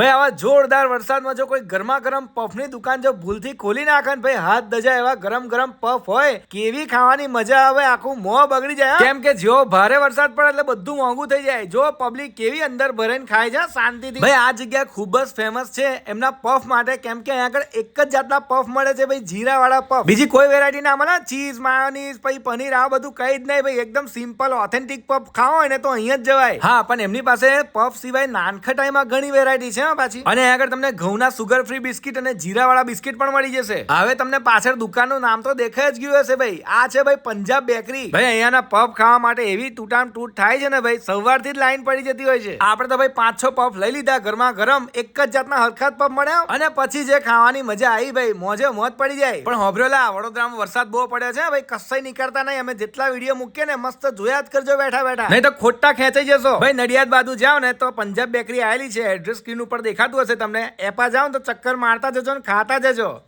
ભાઈ આવા જોરદાર વરસાદમાં જો કોઈ ગરમા ગરમ પફની દુકાન જો ભૂલથી ખોલી નાખે ને ભાઈ હાથ દજા એવા ગરમ ગરમ પફ હોય કેવી ખાવાની મજા આવે આખું મોં બગડી જાય કેમ કે જેવો ભારે વરસાદ પડે એટલે બધું મોંઘું થઈ જાય. જો પબ્લિક કેવી અંદર ભરાઈને ખાય છે શાંતિથી. ભાઈ આ જગ્યા ખૂબ જ ફેમસ છે. એમના પફ માટે કેમ કે અહીંયા આગળ એક જ જાતના પફ મળે છે ભાઈ જીરા વાળા પફ. બીજી કોઈ વેરાયટી ના મળે ચીઝ માયોનીઝ પછી પનીર આ બધું કઈ જ નહીં ભાઈ એકદમ સિમ્પલ ઓથેન્ટિક પફ ખાવો હોય ને તો અહીંયા જ જવાય. હા પણ એમની પાસે પફ સિવાય નાનખટાઈમાં ઘણી વેરાયટી છે હો પાછી. અને આગળ તમને ઘઉંના સુગર ફ્રી બિસ્કિટ અને જીરાવાળા બિસ્કિટ પણ મળી જશે. હવે તમને પાછળ દુકાનનું નામ તો દેખાઈ જ ગયું હશે ભાઈ. આ છે ભાઈ પંજાબ બેકરી ભાઈ, અહીંયાના પફ ખાવા માટે એવી તૂટામ તૂટ થાય છે ને ભાઈ, સવારથી જ લાઈન પડી જતી હોય છે. આપણે તો ભાઈ પાંચ છ પફ લઈ લીધા ગરમા ગરમ, એક જ જાતના હરખાત પફ મળ્યા. અને પછી જે ખાવાની મજા આવી ભાઈ, મોજે મોજ પડી જાય. પણ હોભરેલા, વડોદરામાં વરસાદ બહુ પડ્યો છે ભાઈ કસાઈ નીકળતા નહીં. અમે જેટલા વીડિયો મૂકીએ ને, મસ્ત જોયા જ કરજો બેઠા બેઠા. નહીં તો ખોટા ખેંચાઈ જશો. ભાઈ, નડિયાદ બાજુ જાઓ ને, તો પંજાબ બેકરી આવેલી છે. એડ્રેસ સ્ક્રીન ઉપર દેખાતું હશે તમને. એપા જાઓ તો ચક્કર મારતા જજો ને ખાતા જજો.